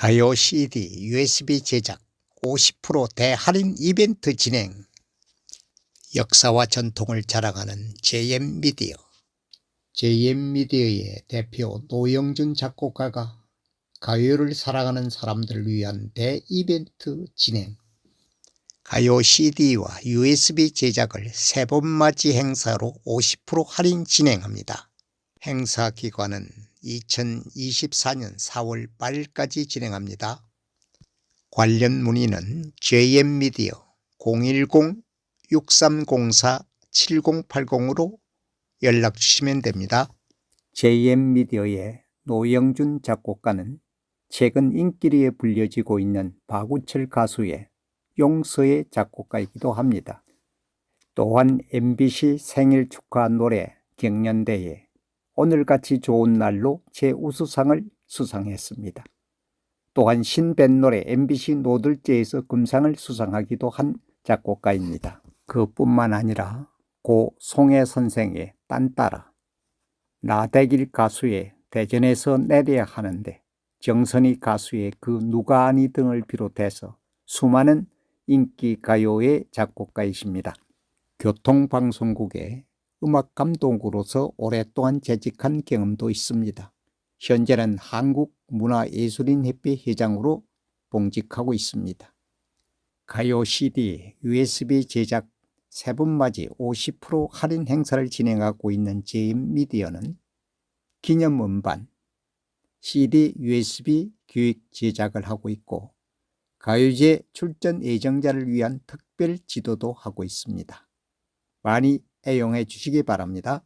가요 CD, USB 제작 50% 대할인 이벤트 진행. 역사와 전통을 자랑하는 JM미디어. JM미디어의 대표 노영준 작곡가가 가요를 사랑하는 사람들을 위한 대이벤트 진행. 가요 CD와 USB 제작을 세 번 맞이 행사로 50% 할인 진행합니다. 행사 기간은 2024년 4월 8일까지 진행합니다. 관련 문의는 JM미디어 010-6304-7080으로 연락 주시면 됩니다. JM미디어의 노영준 작곡가는 최근 인기리에 불려지고 있는 박우철 가수의 용서의 작곡가이기도 합니다. 또한 MBC 생일 축하 노래 경연대회 오늘같이 좋은 날로 제 우수상을 수상했습니다. 또한 노래 MBC 노들제에서 금상을 수상하기도 한 작곡가입니다. 그뿐만 아니라 고 송혜 선생의 딴따라, 나대길 가수의 대전에서 내려야 하는데 정선희 가수의 그 누가 아니 등을 비롯해서 수많은 인기 가요의 작곡가이십니다. 교통방송국의 음악 감독으로서 오랫동안 재직한 경험도 있습니다. 현재는 한국문화예술인협회 회장으로 봉직하고 있습니다. 가요 CD, USB 제작 세분맞이 50% 할인 행사를 진행하고 있는 제임 미디어는 기념 음반, CD, USB 기획 제작을 하고 있고 가요제 출전 예정자를 위한 특별 지도도 하고 있습니다. 많이 애용해 주시기 바랍니다.